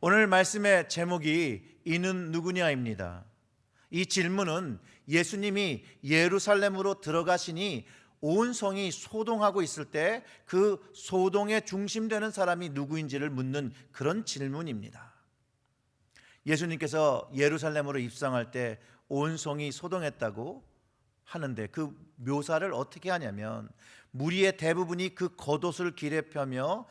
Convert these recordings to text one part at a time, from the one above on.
오늘 말씀의 제목이 이는 누구냐입니다. 이 질문은 예수님이 예루살렘으로 들어가시니 온 성이 소동하고 있을 때 그 소동의 중심되는 사람이 누구인지를 묻는 그런 질문입니다. 예수님께서 예루살렘으로 입성할 때 온 성이 소동했다고 하는데 그 묘사를 어떻게 하냐면 무리의 대부분이 그 겉옷을 길에 펴며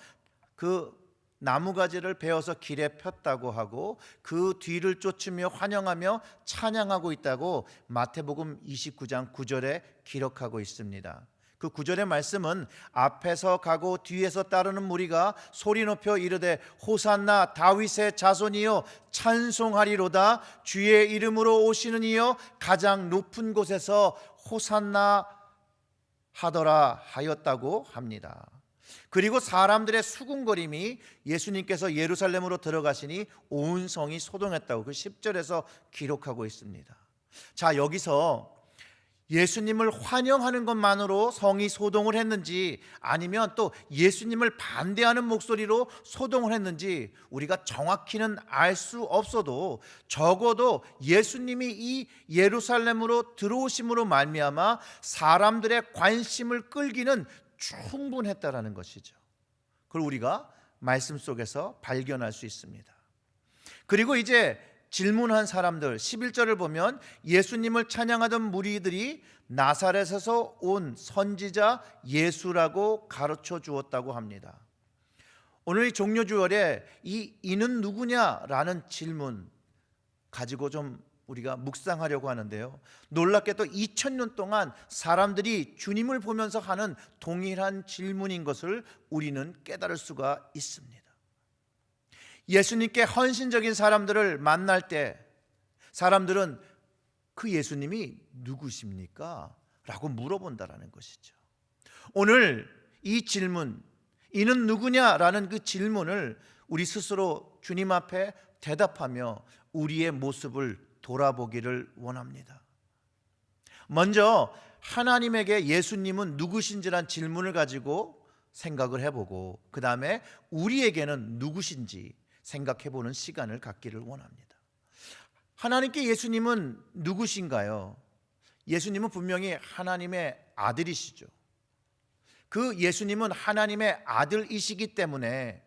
그 나무가지를 베어서 길에 폈다고 하고 그 뒤를 쫓으며 환영하며 찬양하고 있다고 마태복음 29장 9절에 기록하고 있습니다. 그 9절의 말씀은 앞에서 가고 뒤에서 따르는 무리가 소리 높여 이르되 호산나 다윗의 자손이여 찬송하리로다 주의 이름으로 오시는 이여 가장 높은 곳에서 호산나 하더라 하였다고 합니다. 그리고 사람들의 수군거림이 예수님께서 예루살렘으로 들어가시니 온 성이 소동했다고 그 10절에서 기록하고 있습니다. 자, 여기서 예수님을 환영하는 것만으로 성이 소동을 했는지 아니면 또 예수님을 반대하는 목소리로 소동을 했는지 우리가 정확히는 알 수 없어도 적어도 예수님이 이 예루살렘으로 들어오심으로 말미암아 사람들의 관심을 끌기는 충분했다라는 것이죠. 그걸 우리가 말씀 속에서 발견할 수 있습니다. 그리고 이제 질문한 사람들 11절을 보면 예수님을 찬양하던 무리들이 나사렛에서 온 선지자 예수라고 가르쳐 주었다고 합니다. 오늘 이 종료 주월에 이 이는 누구냐라는 질문 가지고 좀 우리가 묵상하려고 하는데요. 놀랍게도 2000년 동안 사람들이 주님을 보면서 하는 동일한 질문인 것을 우리는 깨달을 수가 있습니다. 예수님께 헌신적인 사람들을 만날 때 사람들은 그 예수님이 누구십니까? 라고 물어본다라는 것이죠. 오늘 이 질문, 이는 누구냐라는 그 질문을 우리 스스로 주님 앞에 대답하며 우리의 모습을 돌아보기를 원합니다. 먼저 하나님에게 예수님은 누구신지란 질문을 가지고 생각을 해보고 그 다음에 우리에게는 누구신지 생각해 보는 시간을 갖기를 원합니다. 하나님께 예수님은 누구신가요? 예수님은 분명히 하나님의 아들이시죠. 그 예수님은 하나님의 아들이시기 때문에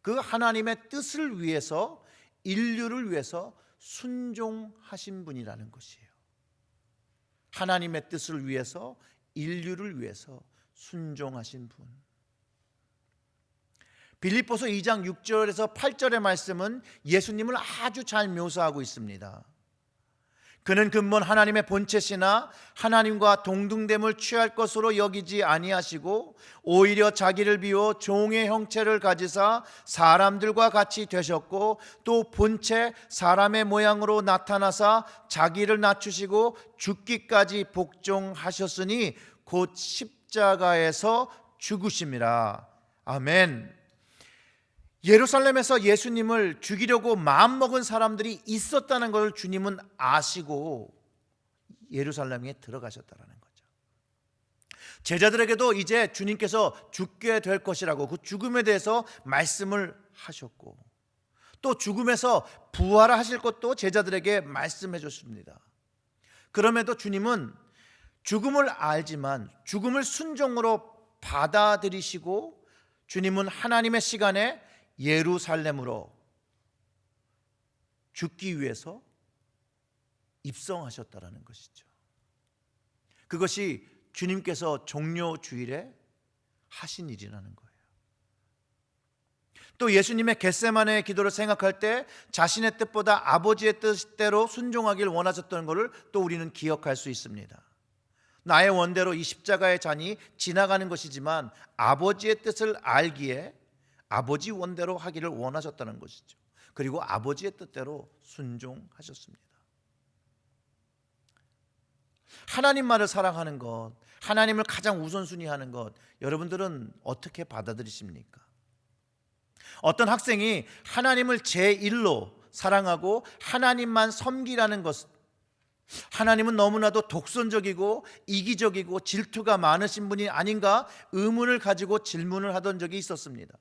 그 하나님의 뜻을 위해서 인류를 위해서 순종하신 분이라는 것이에요. 하나님의 뜻을 위해서 인류를 위해서 순종하신 분. 빌립보서 2장 6절에서 8절의 말씀은 예수님을 아주 잘 묘사하고 있습니다. 그는 근본 하나님의 본체시나 하나님과 동등됨을 취할 것으로 여기지 아니하시고 오히려 자기를 비워 종의 형체를 가지사 사람들과 같이 되셨고 또 본체 사람의 모양으로 나타나사 자기를 낮추시고 죽기까지 복종하셨으니 곧 십자가에서 죽으심이라. 아멘. 예루살렘에서 예수님을 죽이려고 마음먹은 사람들이 있었다는 것을 주님은 아시고 예루살렘에 들어가셨다는 거죠. 제자들에게도 이제 주님께서 죽게 될 것이라고 그 죽음에 대해서 말씀을 하셨고 또 죽음에서 부활하실 것도 제자들에게 말씀해 줬습니다. 그럼에도 주님은 죽음을 알지만 죽음을 순종으로 받아들이시고 주님은 하나님의 시간에 예루살렘으로 죽기 위해서 입성하셨다라는 것이죠. 그것이 주님께서 종료 주일에 하신 일이라는 거예요. 또 예수님의 겟세만의 기도를 생각할 때 자신의 뜻보다 아버지의 뜻대로 순종하길 원하셨던 것을 또 우리는 기억할 수 있습니다. 나의 원대로 이 십자가의 잔이 지나가는 것이지만 아버지의 뜻을 알기에 아버지 원대로 하기를 원하셨다는 것이죠. 그리고 아버지의 뜻대로 순종하셨습니다. 하나님만을 사랑하는 것, 하나님을 가장 우선순위 하는 것, 여러분들은 어떻게 받아들이십니까? 어떤 학생이 하나님을 제1로 사랑하고 하나님만 섬기라는 것, 하나님은 너무나도 독선적이고 이기적이고 질투가 많으신 분이 아닌가 의문을 가지고 질문을 하던 적이 있었습니다.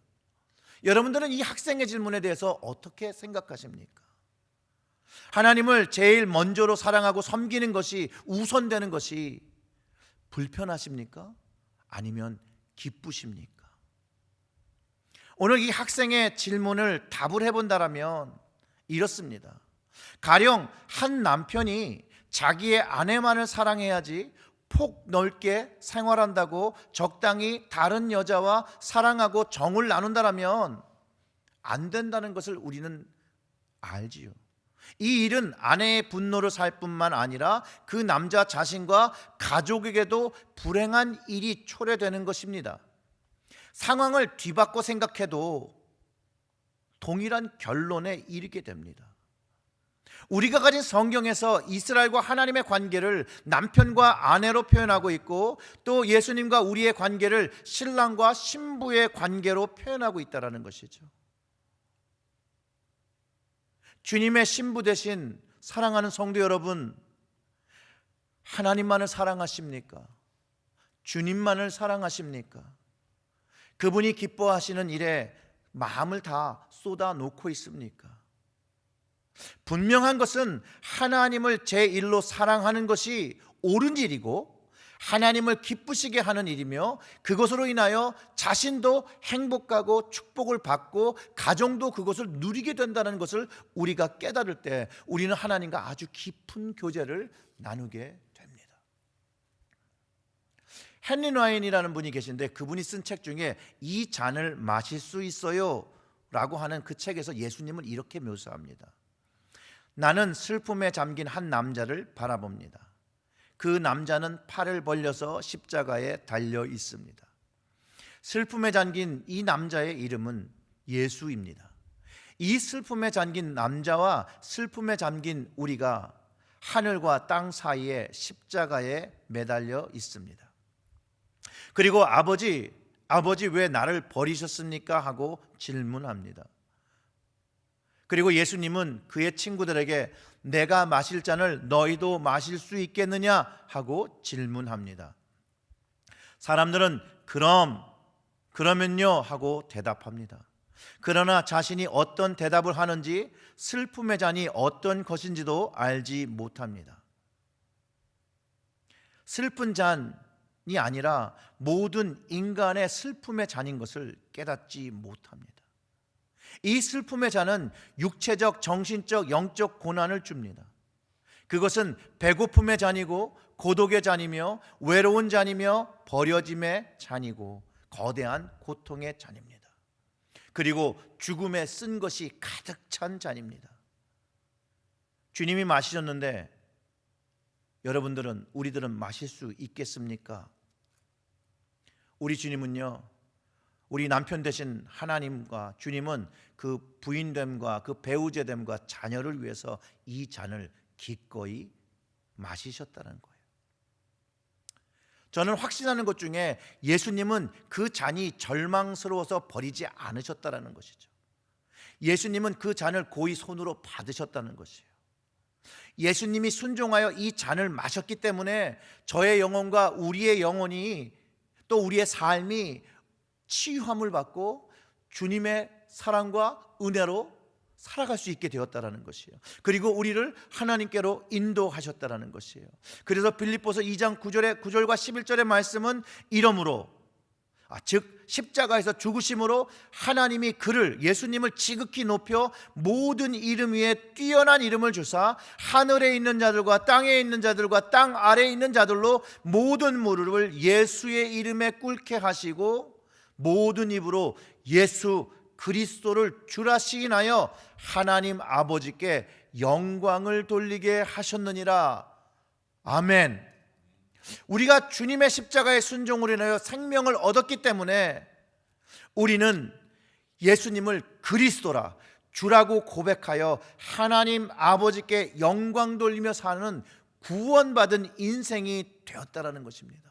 여러분들은 이 학생의 질문에 대해서 어떻게 생각하십니까? 하나님을 제일 먼저로 사랑하고 섬기는 것이 우선되는 것이 불편하십니까? 아니면 기쁘십니까? 오늘 이 학생의 질문을 답을 해본다라면 이렇습니다. 가령 한 남편이 자기의 아내만을 사랑해야지 폭 넓게 생활한다고 적당히 다른 여자와 사랑하고 정을 나눈다라면 안 된다는 것을 우리는 알지요. 이 일은 아내의 분노를 살 뿐만 아니라 그 남자 자신과 가족에게도 불행한 일이 초래되는 것입니다. 상황을 뒤바꿔 생각해도 동일한 결론에 이르게 됩니다. 우리가 가진 성경에서 이스라엘과 하나님의 관계를 남편과 아내로 표현하고 있고 또 예수님과 우리의 관계를 신랑과 신부의 관계로 표현하고 있다라는 것이죠. 주님의 신부 대신 사랑하는 성도 여러분, 하나님만을 사랑하십니까? 주님만을 사랑하십니까? 그분이 기뻐하시는 일에 마음을 다 쏟아 놓고 있습니까? 분명한 것은 하나님을 제 일로 사랑하는 것이 옳은 일이고 하나님을 기쁘시게 하는 일이며 그것으로 인하여 자신도 행복하고 축복을 받고 가정도 그것을 누리게 된다는 것을 우리가 깨달을 때 우리는 하나님과 아주 깊은 교제를 나누게 됩니다. 헨리 와인이라는 분이 계신데 그분이 쓴 책 중에 이 잔을 마실 수 있어요 라고 하는 그 책에서 예수님을 이렇게 묘사합니다. 나는 슬픔에 잠긴 한 남자를 바라봅니다. 그 남자는 팔을 벌려서 십자가에 달려 있습니다. 슬픔에 잠긴 이 남자의 이름은 예수입니다. 이 슬픔에 잠긴 남자와 슬픔에 잠긴 우리가 하늘과 땅 사이에 십자가에 매달려 있습니다. 그리고 아버지, 아버지 왜 나를 버리셨습니까? 하고 질문합니다. 그리고 예수님은 그의 친구들에게 내가 마실 잔을 너희도 마실 수 있겠느냐 하고 질문합니다. 사람들은 그럼 그러면요 하고 대답합니다. 그러나 자신이 어떤 대답을 하는지 슬픔의 잔이 어떤 것인지도 알지 못합니다. 슬픈 잔이 아니라 모든 인간의 슬픔의 잔인 것을 깨닫지 못합니다. 이 슬픔의 잔은 육체적, 정신적, 영적 고난을 줍니다. 그것은 배고픔의 잔이고 고독의 잔이며 외로운 잔이며 버려짐의 잔이고 거대한 고통의 잔입니다. 그리고 죽음에 쓴 것이 가득 찬 잔입니다. 주님이 마시셨는데 여러분들은 우리들은 마실 수 있겠습니까? 우리 주님은요. 우리 남편 대신 하나님과 주님은 그 부인됨과 그 배우자됨과 자녀를 위해서 이 잔을 기꺼이 마시셨다는 거예요. 저는 확신하는 것 중에 예수님은 그 잔이 절망스러워서 버리지 않으셨다는 것이죠. 예수님은 그 잔을 고이 손으로 받으셨다는 것이에요. 예수님이 순종하여 이 잔을 마셨기 때문에 저의 영혼과 우리의 영혼이 또 우리의 삶이 치유함을 받고 주님의 사랑과 은혜로 살아갈 수 있게 되었다라는 것이에요. 그리고 우리를 하나님께로 인도하셨다라는 것이에요. 그래서 빌립보서 2장 9절의 9절과 11절의 말씀은 이러므로 아, 즉 십자가에서 죽으심으로 하나님이 그를 예수님을 지극히 높여 모든 이름 위에 뛰어난 이름을 주사 하늘에 있는 자들과 땅에 있는 자들과 땅 아래에 있는 자들로 모든 무릎을 예수의 이름에 꿇게 하시고 모든 입으로 예수 그리스도를 주라 시인하여 하나님 아버지께 영광을 돌리게 하셨느니라. 아멘. 우리가 주님의 십자가의 순종으로 인하여 생명을 얻었기 때문에 우리는 예수님을 그리스도라 주라고 고백하여 하나님 아버지께 영광 돌리며 사는 구원받은 인생이 되었다라는 것입니다.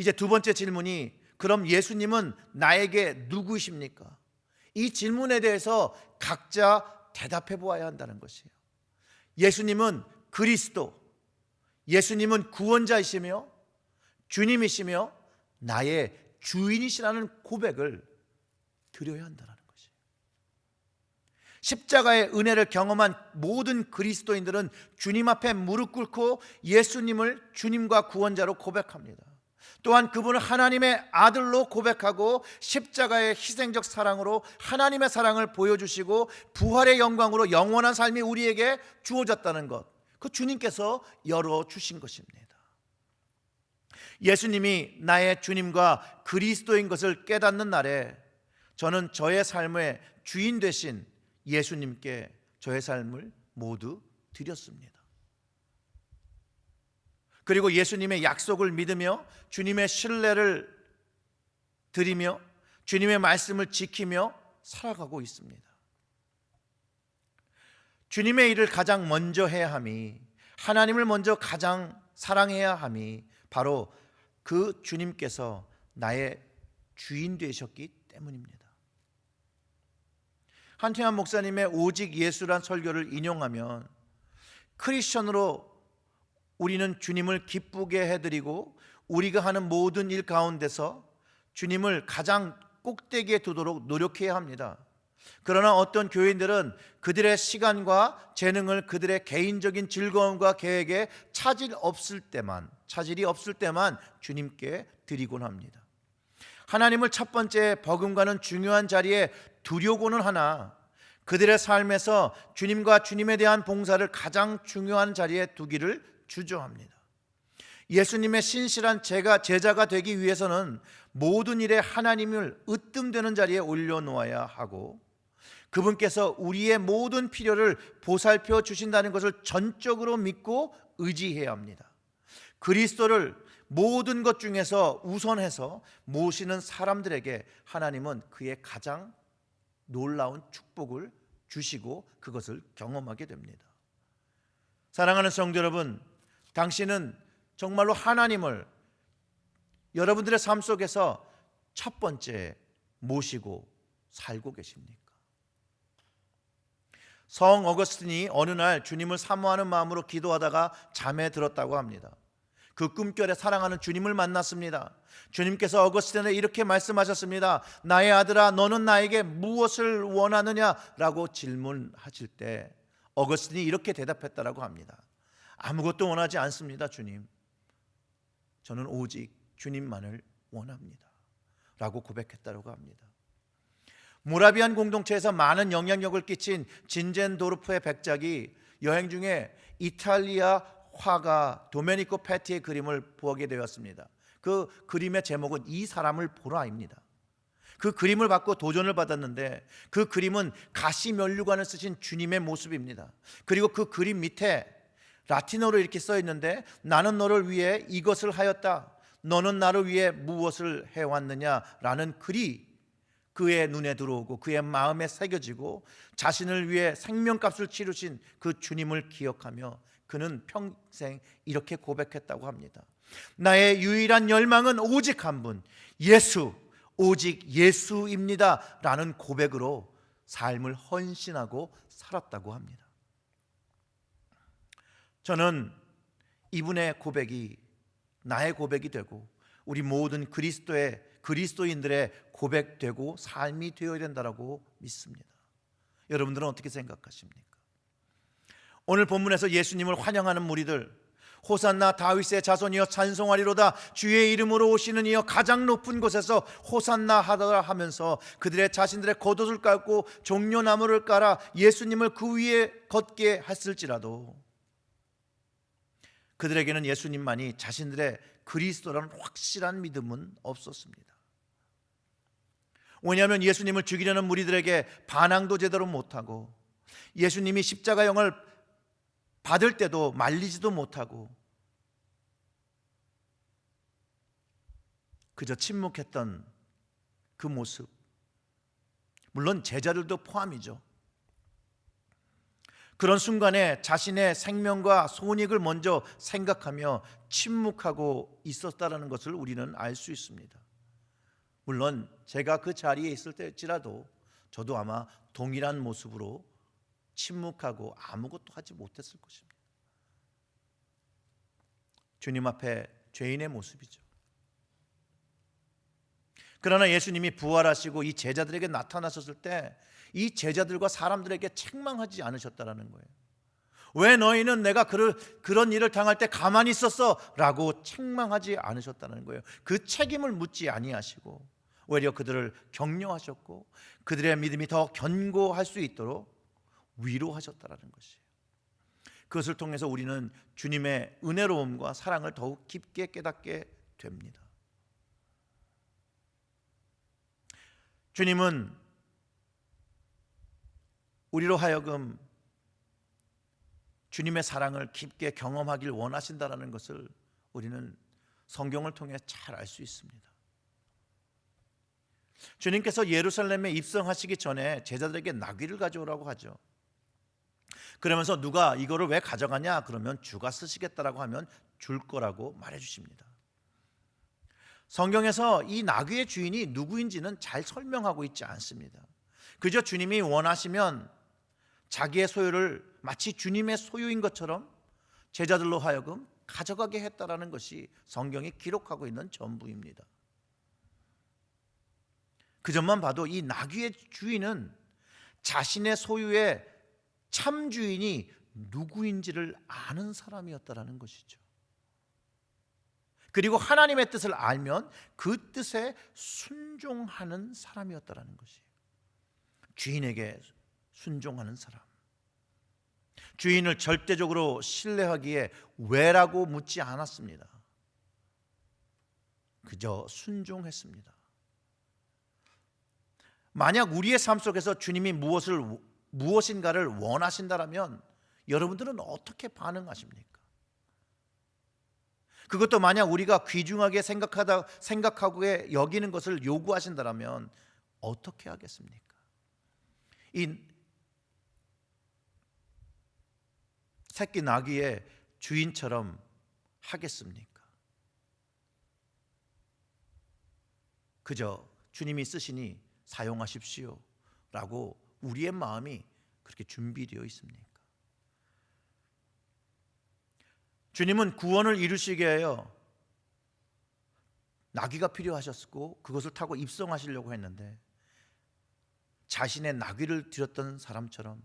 이제 두 번째 질문이 그럼 예수님은 나에게 누구십니까? 이 질문에 대해서 각자 대답해 보아야 한다는 것이에요. 예수님은 그리스도, 예수님은 구원자이시며 주님이시며 나의 주인이시라는 고백을 드려야 한다는 것이. 십자가의 은혜를 경험한 모든 그리스도인들은 주님 앞에 무릎 꿇고 예수님을 주님과 구원자로 고백합니다. 또한 그분을 하나님의 아들로 고백하고 십자가의 희생적 사랑으로 하나님의 사랑을 보여주시고 부활의 영광으로 영원한 삶이 우리에게 주어졌다는 것. 그 주님께서 열어 주신 것입니다. 예수님이 나의 주님과 그리스도인 것을 깨닫는 날에 저는 저의 삶의 주인 되신 예수님께 저의 삶을 모두 드렸습니다. 그리고 예수님의 약속을 믿으며 주님의 신뢰를 드리며 주님의 말씀을 지키며 살아가고 있습니다. 주님의 일을 가장 먼저 해야 함이 하나님을 먼저 가장 사랑해야 함이 바로 그 주님께서 나의 주인 되셨기 때문입니다. 한태환 목사님의 오직 예수란 설교를 인용하면 크리스천으로 우리는 주님을 기쁘게 해드리고 우리가 하는 모든 일 가운데서 주님을 가장 꼭대기에 두도록 노력해야 합니다. 그러나 어떤 교인들은 그들의 시간과 재능을 그들의 개인적인 즐거움과 계획에 차질 없을 때만 차질이 없을 때만 주님께 드리곤 합니다. 하나님을 첫 번째 버금가는 중요한 자리에 두려고는 하나 그들의 삶에서 주님과 주님에 대한 봉사를 가장 중요한 자리에 두기를 주저합니다. 예수님의 신실한 제가 제자가 되기 위해서는 모든 일에 하나님을 으뜸되는 자리에 올려놓아야 하고 그분께서 우리의 모든 필요를 보살펴 주신다는 것을 전적으로 믿고 의지해야 합니다. 그리스도를 모든 것 중에서 우선해서 모시는 사람들에게 하나님은 그의 가장 놀라운 축복을 주시고 그것을 경험하게 됩니다. 사랑하는 성도 여러분, 당신은 정말로 하나님을 여러분들의 삶 속에서 첫 번째 모시고 살고 계십니까? 성 어거스틴이 어느 날 주님을 사모하는 마음으로 기도하다가 잠에 들었다고 합니다. 그 꿈결에 사랑하는 주님을 만났습니다. 주님께서 어거스틴에 이렇게 말씀하셨습니다. 나의 아들아, 너는 나에게 무엇을 원하느냐? 라고 질문하실 때 어거스틴이 이렇게 대답했다라고 합니다. 아무것도 원하지 않습니다, 주님. 저는 오직 주님만을 원합니다. 라고 고백했다고 합니다. 모라비안 공동체에서 많은 영향력을 끼친 진젠도르프의 백작이 여행 중에 이탈리아 화가 도메니코 페티의 그림을 보게 되었습니다. 그 그림의 제목은 이 사람을 보라입니다. 그 그림을 받고 도전을 받았는데 그 그림은 가시 면류관을 쓰신 주님의 모습입니다. 그리고 그 그림 밑에 라틴어로 이렇게 써 있는데 나는 너를 위해 이것을 하였다. 너는 나를 위해 무엇을 해왔느냐라는 글이 그의 눈에 들어오고 그의 마음에 새겨지고 자신을 위해 생명값을 치르신 그 주님을 기억하며 그는 평생 이렇게 고백했다고 합니다. 나의 유일한 열망은 오직 한 분, 예수, 오직 예수입니다. 라는 고백으로 삶을 헌신하고 살았다고 합니다. 저는 이분의 고백이 나의 고백이 되고 우리 모든 그리스도의 그리스도인들의 고백되고 삶이 되어야 된다라고 믿습니다. 여러분들은 어떻게 생각하십니까? 오늘 본문에서 예수님을 환영하는 무리들 호산나 다윗의 자손이여 찬송하리로다 주의 이름으로 오시는 이여 가장 높은 곳에서 호산나 하더라 하면서 그들의 자신들의 겉옷을 깔고 종려나무를 깔아 예수님을 그 위에 걷게 했을지라도 그들에게는 예수님만이 자신들의 그리스도라는 확실한 믿음은 없었습니다. 왜냐하면 예수님을 죽이려는 무리들에게 반항도 제대로 못하고 예수님이 십자가형을 받을 때도 말리지도 못하고 그저 침묵했던 그 모습 물론 제자들도 포함이죠. 그런 순간에 자신의 생명과 손익을 먼저 생각하며 침묵하고 있었다라는 것을 우리는 알 수 있습니다. 물론 제가 그 자리에 있을 때일지라도 저도 아마 동일한 모습으로 침묵하고 아무것도 하지 못했을 것입니다. 주님 앞에 죄인의 모습이죠. 그러나 예수님이 부활하시고 이 제자들에게 나타나셨을 때 이 제자들과 사람들에게 책망하지 않으셨다라는 거예요. 왜 너희는 내가 그를, 그런 일을 당할 때 가만히 있었어? 라고 책망하지 않으셨다는 거예요. 그 책임을 묻지 아니하시고 오히려 그들을 격려하셨고 그들의 믿음이 더 견고할 수 있도록 위로하셨다라는 것이에요. 그것을 통해서 우리는 주님의 은혜로움과 사랑을 더욱 깊게 깨닫게 됩니다. 주님은 우리로 하여금 주님의 사랑을 깊게 경험하길 원하신다라는 것을 우리는 성경을 통해 잘 알 수 있습니다. 주님께서 예루살렘에 입성하시기 전에 제자들에게 나귀를 가져오라고 하죠. 그러면서 누가 이거를 왜 가져가냐 그러면 주가 쓰시겠다라고 하면 줄 거라고 말해 주십니다. 성경에서 이 나귀의 주인이 누구인지는 잘 설명하고 있지 않습니다. 그저 주님이 원하시면 자기의 소유를 마치 주님의 소유인 것처럼 제자들로 하여금 가져가게 했다라는 것이 성경이 기록하고 있는 전부입니다. 그 점만 봐도 이 나귀의 주인은 자신의 소유의 참 주인이 누구인지를 아는 사람이었다라는 것이죠. 그리고 하나님의 뜻을 알면 그 뜻에 순종하는 사람이었다라는 것이에요. 주인에게 순종하는 사람. 주인을 절대적으로 신뢰하기에 왜라고 묻지 않았습니다. 그저 순종했습니다. 만약 우리의 삶 속에서 주님이 무엇을 무엇인가를 원하신다라면 여러분들은 어떻게 반응하십니까? 그것도 만약 우리가 귀중하게 생각하다 생각하고 여기는 것을 요구하신다라면 어떻게 하겠습니까? 이 새끼 나귀의 주인처럼 하겠습니까? 그저 주님이 쓰시니 사용하십시오 라고 우리의 마음이 그렇게 준비되어 있습니까? 주님은 구원을 이루시게 하여 나귀가 필요하셨고 그것을 타고 입성하시려고 했는데 자신의 나귀를 드렸던 사람처럼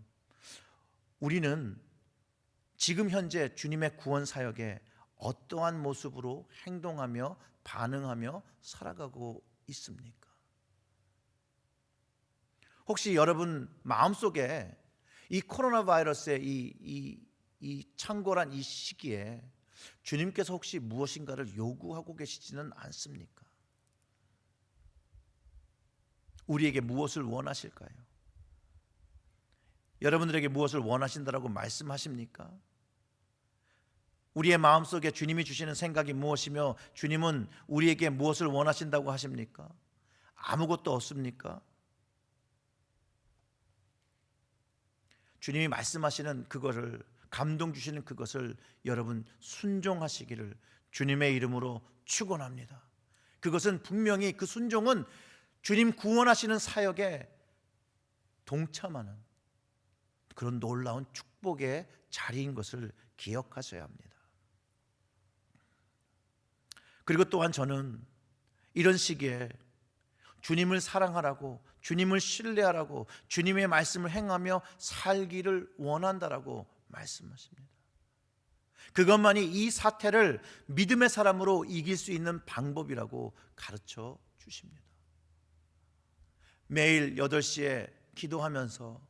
우리는 지금 현재 주님의 구원 사역에 어떠한 모습으로 행동하며 반응하며 살아가고 있습니까? 혹시 여러분 마음속에 이 코로나 바이러스의 이, 이, 이 창궐한 이 시기에 주님께서 혹시 무엇인가를 요구하고 계시지는 않습니까? 우리에게 무엇을 원하실까요? 여러분들에게 무엇을 원하신다라고 말씀하십니까? 우리의 마음속에 주님이 주시는 생각이 무엇이며 주님은 우리에게 무엇을 원하신다고 하십니까? 아무것도 없습니까? 주님이 말씀하시는 그거를 감동 주시는 그것을 여러분 순종하시기를 주님의 이름으로 축원합니다. 그것은 분명히 그 순종은 주님 구원하시는 사역에 동참하는 그런 놀라운 축복의 자리인 것을 기억하셔야 합니다. 그리고 또한 저는 이런 시기에 주님을 사랑하라고 주님을 신뢰하라고 주님의 말씀을 행하며 살기를 원한다라고 말씀하십니다. 그것만이 이 사태를 믿음의 사람으로 이길 수 있는 방법이라고 가르쳐 주십니다. 매일 8시에 기도하면서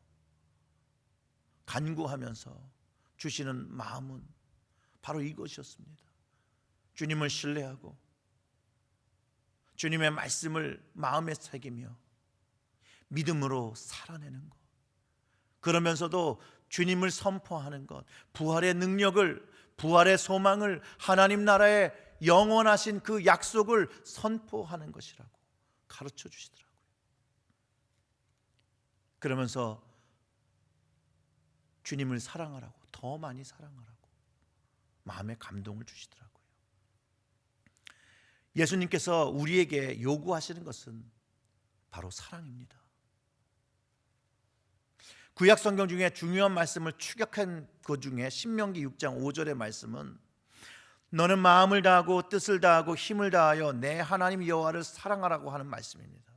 간구하면서 주시는 마음은 바로 이것이었습니다. 주님을 신뢰하고 주님의 말씀을 마음에 새기며 믿음으로 살아내는 것. 그러면서도 주님을 선포하는 것, 부활의 능력을, 부활의 소망을, 하나님 나라의 영원하신 그 약속을 선포하는 것이라고 가르쳐 주시더라고요. 그러면서 주님을 사랑하라고, 더 많이 사랑하라고 마음의 감동을 주시더라고요. 예수님께서 우리에게 요구하시는 것은 바로 사랑입니다. 구약 성경 중에 중요한 말씀을 추격한 그 중에 신명기 6장 5절의 말씀은 너는 마음을 다하고 뜻을 다하고 힘을 다하여 내 하나님 여호와를 사랑하라고 하는 말씀입니다.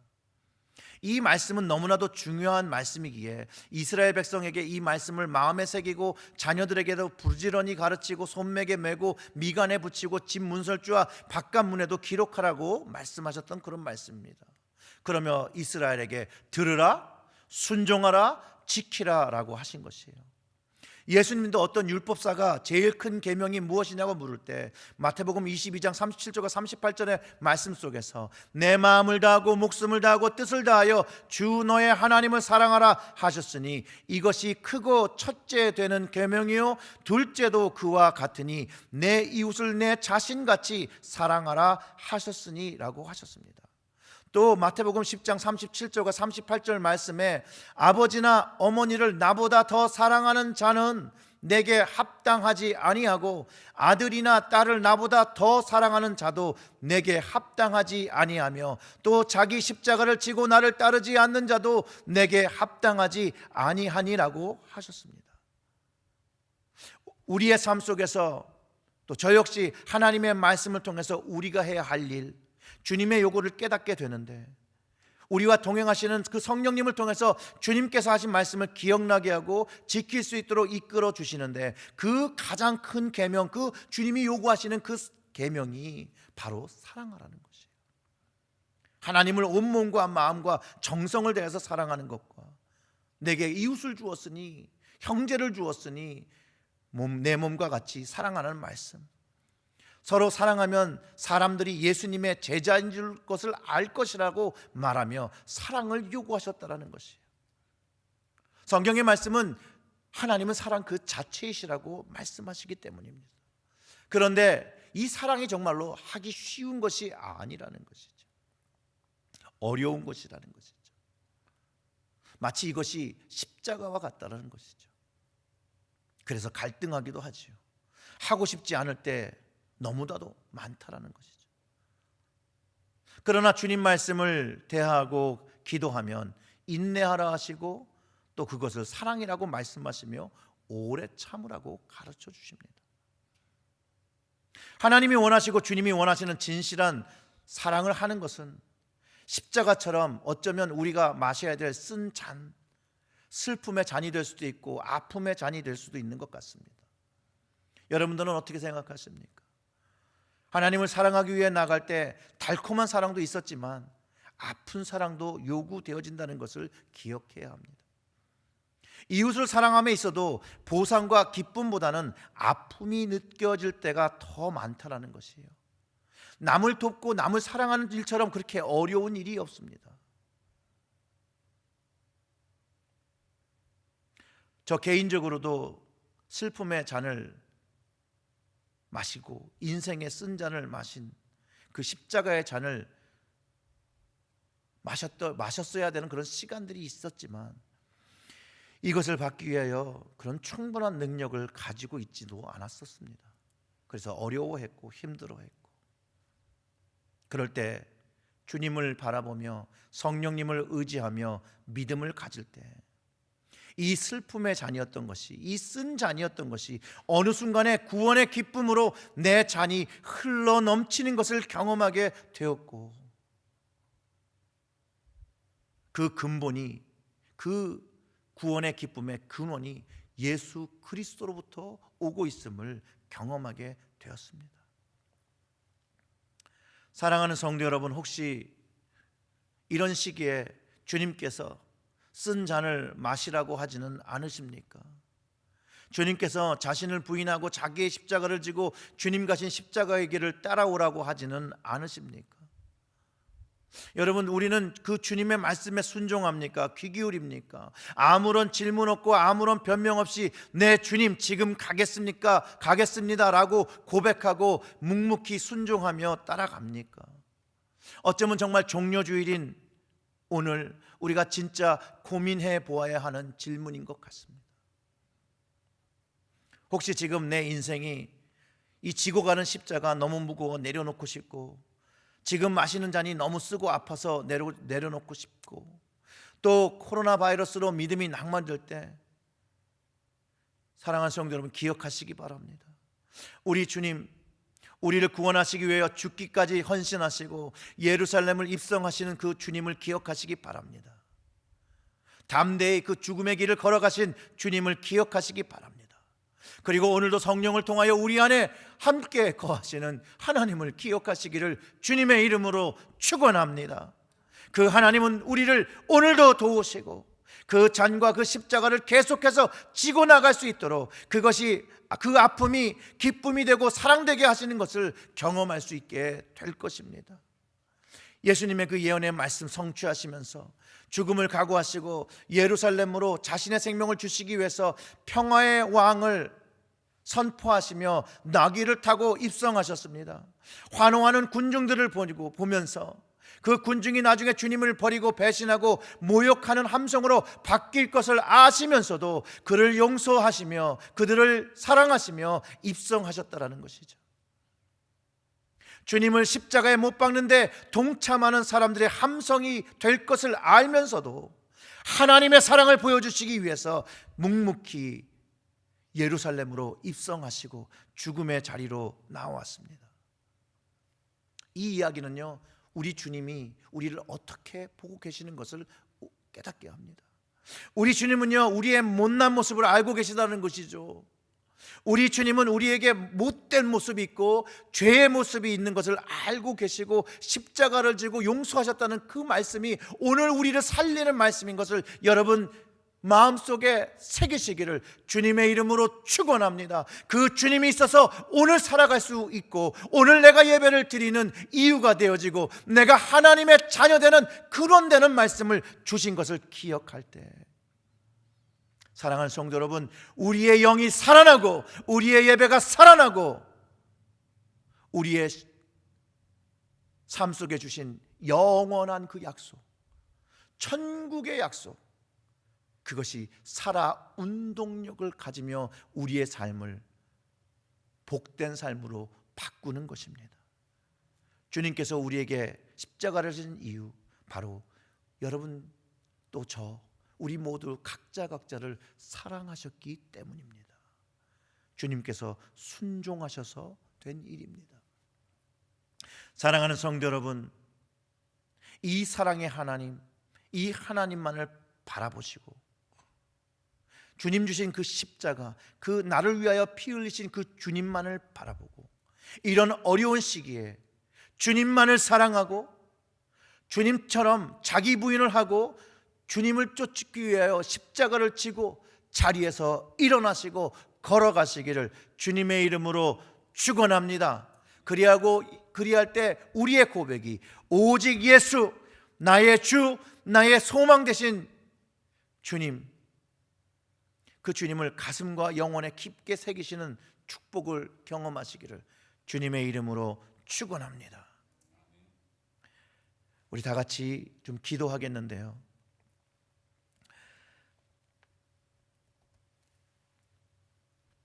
이 말씀은 너무나도 중요한 말씀이기에 이스라엘 백성에게 이 말씀을 마음에 새기고 자녀들에게도 부지런히 가르치고 손맥에 메고 미간에 붙이고 집 문설주와 바깥 문에도 기록하라고 말씀하셨던 그런 말씀입니다. 그러며 이스라엘에게 들으라 순종하라 지키라라고 하신 것이에요. 예수님도 어떤 율법사가 제일 큰 계명이 무엇이냐고 물을 때 마태복음 22장 37절과 38절의 말씀 속에서 내 마음을 다하고 목숨을 다하고 뜻을 다하여 주 너의 하나님을 사랑하라 하셨으니 이것이 크고 첫째 되는 계명이요 둘째도 그와 같으니 내 이웃을 내 자신같이 사랑하라 하셨으니라고 하셨습니다. 또 마태복음 10장 37절과 38절 말씀에 아버지나 어머니를 나보다 더 사랑하는 자는 내게 합당하지 아니하고 아들이나 딸을 나보다 더 사랑하는 자도 내게 합당하지 아니하며 또 자기 십자가를 지고 나를 따르지 않는 자도 내게 합당하지 아니하니라고 하셨습니다. 우리의 삶 속에서 또 저 역시 하나님의 말씀을 통해서 우리가 해야 할 일, 주님의 요구를 깨닫게 되는데 우리와 동행하시는 그 성령님을 통해서 주님께서 하신 말씀을 기억나게 하고 지킬 수 있도록 이끌어 주시는데 그 가장 큰 계명, 그 주님이 요구하시는 그 계명이 바로 사랑하라는 것이에요. 하나님을 온 몸과 마음과 정성을 다해서 사랑하는 것과 내게 이웃을 주었으니 형제를 주었으니 몸, 내 몸과 같이 사랑하는 말씀. 서로 사랑하면 사람들이 예수님의 제자인 줄 것을 알 것이라고 말하며 사랑을 요구하셨다라는 것이에요. 성경의 말씀은 하나님은 사랑 그 자체이시라고 말씀하시기 때문입니다. 그런데 이 사랑이 정말로 하기 쉬운 것이 아니라는 것이죠. 어려운 것이라는 것이죠. 마치 이것이 십자가와 같다라는 것이죠. 그래서 갈등하기도 하지요. 하고 싶지 않을 때 너무나도 많다라는 것이죠. 그러나 주님 말씀을 대하고 기도하면 인내하라 하시고 또 그것을 사랑이라고 말씀하시며 오래 참으라고 가르쳐 주십니다. 하나님이 원하시고 주님이 원하시는 진실한 사랑을 하는 것은 십자가처럼 어쩌면 우리가 마셔야 될 쓴 잔, 슬픔의 잔이 될 수도 있고 아픔의 잔이 될 수도 있는 것 같습니다. 여러분들은 어떻게 생각하십니까? 하나님을 사랑하기 위해 나갈 때 달콤한 사랑도 있었지만 아픈 사랑도 요구되어진다는 것을 기억해야 합니다. 이웃을 사랑함에 있어도 보상과 기쁨보다는 아픔이 느껴질 때가 더 많다라는 것이에요. 남을 돕고 남을 사랑하는 일처럼 그렇게 어려운 일이 없습니다. 저 개인적으로도 슬픔의 잔을 마시고 인생의 쓴 잔을 마신 그 십자가의 잔을 마셨더, 마셨어야 되는 그런 시간들이 있었지만 이것을 받기 위하여 그런 충분한 능력을 가지고 있지도 않았었습니다. 그래서 어려워했고 힘들어했고 그럴 때 주님을 바라보며 성령님을 의지하며 믿음을 가질 때 이 슬픔의 잔이었던 것이 이 쓴 잔이었던 것이 어느 순간에 구원의 기쁨으로 내 잔이 흘러 넘치는 것을 경험하게 되었고 그 근본이 그 구원의 기쁨의 근원이 예수 그리스도로부터 오고 있음을 경험하게 되었습니다. 사랑하는 성도 여러분, 혹시 이런 시기에 주님께서 쓴 잔을 마시라고 하지는 않으십니까? 주님께서 자신을 부인하고 자기의 십자가를 지고 주님 가신 십자가의 길을 따라오라고 하지는 않으십니까? 여러분 우리는 그 주님의 말씀에 순종합니까? 귀 기울입니까? 아무런 질문 없고 아무런 변명 없이 내 주님 지금 가겠습니까? 가겠습니다라고 고백하고 묵묵히 순종하며 따라갑니까? 어쩌면 정말 종료주일인 오늘 우리가 진짜 고민해 보아야 하는 질문인 것 같습니다. 혹시 지금 내 인생이 이 지고 가는 십자가 너무 무거워 내려놓고 싶고 지금 마시는 잔이 너무 쓰고 아파서 내려, 내려놓고 싶고 또 코로나 바이러스로 믿음이 낭만될 때 사랑하는 성도 여러분 기억하시기 바랍니다. 우리 주님 우리를 구원하시기 위하여 죽기까지 헌신하시고 예루살렘을 입성하시는 그 주님을 기억하시기 바랍니다. 담대히 그 죽음의 길을 걸어가신 주님을 기억하시기 바랍니다. 그리고 오늘도 성령을 통하여 우리 안에 함께 거하시는 하나님을 기억하시기를 주님의 이름으로 축원합니다. 그 하나님은 우리를 오늘도 도우시고 그 잔과 그 십자가를 계속해서 지고 나갈 수 있도록 그것이 그 아픔이 기쁨이 되고 사랑되게 하시는 것을 경험할 수 있게 될 것입니다. 예수님의 그 예언의 말씀 성취하시면서 죽음을 각오하시고 예루살렘으로 자신의 생명을 주시기 위해서 평화의 왕을 선포하시며 나귀를 타고 입성하셨습니다. 환호하는 군중들을 보고 보면서 그 군중이 나중에 주님을 버리고 배신하고 모욕하는 함성으로 바뀔 것을 아시면서도 그를 용서하시며 그들을 사랑하시며 입성하셨다라는 것이죠. 주님을 십자가에 못 박는데 동참하는 사람들의 함성이 될 것을 알면서도 하나님의 사랑을 보여주시기 위해서 묵묵히 예루살렘으로 입성하시고 죽음의 자리로 나왔습니다. 이 이야기는요, 우리 주님이 우리를 어떻게 보고 계시는 것을 깨닫게 합니다. 우리 주님은요, 우리의 못난 모습을 알고 계시다는 것이죠. 우리 주님은 우리에게 못된 모습이 있고 죄의 모습이 있는 것을 알고 계시고 십자가를 지고 용서하셨다는 그 말씀이 오늘 우리를 살리는 말씀인 것을 여러분 마음속에 새기시기를 주님의 이름으로 축원합니다. 그 주님이 있어서 오늘 살아갈 수 있고 오늘 내가 예배를 드리는 이유가 되어지고 내가 하나님의 자녀 되는 그런 되는 말씀을 주신 것을 기억할 때 사랑하는 성도 여러분, 우리의 영이 살아나고 우리의 예배가 살아나고 우리의 삶 속에 주신 영원한 그 약속, 천국의 약속, 그것이 살아 운동력을 가지며 우리의 삶을 복된 삶으로 바꾸는 것입니다. 주님께서 우리에게 십자가를 지신 이유 바로 여러분 또 저 우리 모두 각자 각자를 사랑하셨기 때문입니다. 주님께서 순종하셔서 된 일입니다. 사랑하는 성도 여러분, 이 사랑의 하나님, 이 하나님만을 바라보시고 주님 주신 그 십자가, 그 나를 위하여 피 흘리신 그 주님만을 바라보고 이런 어려운 시기에 주님만을 사랑하고 주님처럼 자기 부인을 하고 주님을 쫓기 위하여 십자가를 지고 자리에서 일어나시고 걸어가시기를 주님의 이름으로 축원합니다. 그리하고 그리할 때 우리의 고백이 오직 예수 나의 주 나의 소망 되신 주님 그 주님을 가슴과 영혼에 깊게 새기시는 축복을 경험하시기를 주님의 이름으로 축원합니다. 우리 다 같이 좀 기도하겠는데요.